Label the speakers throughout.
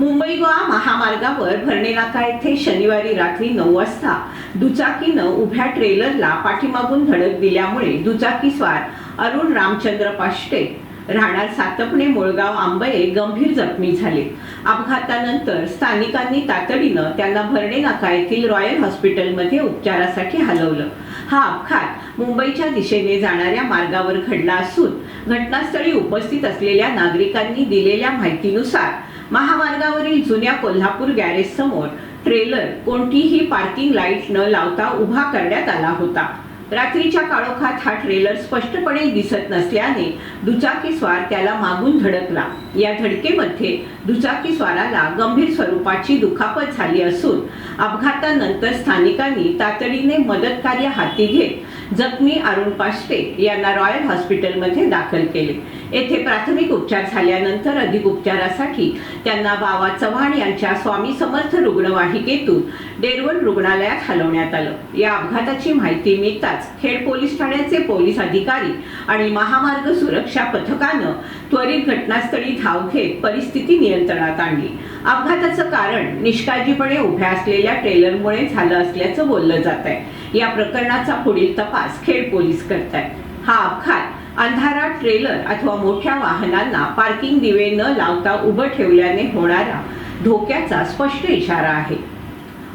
Speaker 1: मुंबई गोवा महामार्गावर भरणे नाका येथे शनिवारी रात्री नऊ वाजता दुचाकीनं उभ्या ट्रेलरला पाठीमागून धडक दिल्यामुळे दुचाकीस्वार अरुण रामचंद्र पाष्टे राहणार सातपणे मुळगाव आंबये गंभीर जखमी झाले. अपघातानंतर स्थानिकांनी तातडीनं त्यांना भरणे नाका येथील रॉयल हॉस्पिटलमध्ये उपचारासाठी हलवलं. हा अपघात मुंबईच्या दिशेने जाणाऱ्या मार्गावर घडला असून घटनास्थळी उपस्थित असलेल्या नागरिकांनी दिलेल्या माहितीनुसार महामार्गावरील जुन्या कोल्हापूर गॅरेज समोर ट्रेलर कोणतीही पार्किंग लाइट न लावता उभा करण्यात आला होता. रात्रीच्या काळोखात हा ट्रेलर स्पष्टपणे दिसत नसल्याने दुचाकी स्वार त्याला मागून धडकला. या धडकेमध्ये दुचाकी स्वाराला गंभीर स्वरूपाची दुखापत झाली असून अपघातानंतर स्थानिकांनी तातडीने मदत कार्य हाती घेत जखमी अरुण पाष्टे यांना रॉयल हॉस्पिटलमध्ये दाखल केले. येथे प्राथमिक उपचार झाल्यानंतर अधिक उपचारासाठी त्यांना बाबा चव्हाण यांच्या स्वामी समर्थ रुग्णवाहिकेतून डेरवण रुग्णालयात हलवण्यात आलं. या अपघाताची माहिती मिळताच खेड पोलीस ठाण्याचे पोलीस अधिकारी आणि महामार्ग सुरक्षा पथकानं त्वरित घटनास्थळी धाव घेत परिस्थिती नियंत्रणात आणली. अपघाताचं कारण निष्काळजीपणे उभ्या असलेल्या ट्रेलरमुळे झालं असल्याचं बोललं जात आहे या प्रकरणाचा पुढील तपास खेड पोलीस करत आहेत हा अपघात अंधारात ट्रेलर अथवा मोठ्या वाहनांना पार्किंग दिवे न लावता उभं ठेवल्याने होणारा धोक्याचा स्पष्ट इशारा आहे.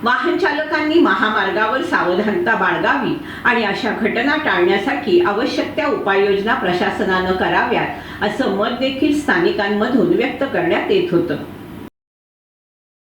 Speaker 1: वाहन चालकांनी महामार्गावर सावधानता बाळगावी आणि अशा घटना टाळण्यासाठी आवश्यक त्या उपाययोजना प्रशासनानं कराव्यात असं मत देखील स्थानिकांमधून व्यक्त करण्यात येत होतं.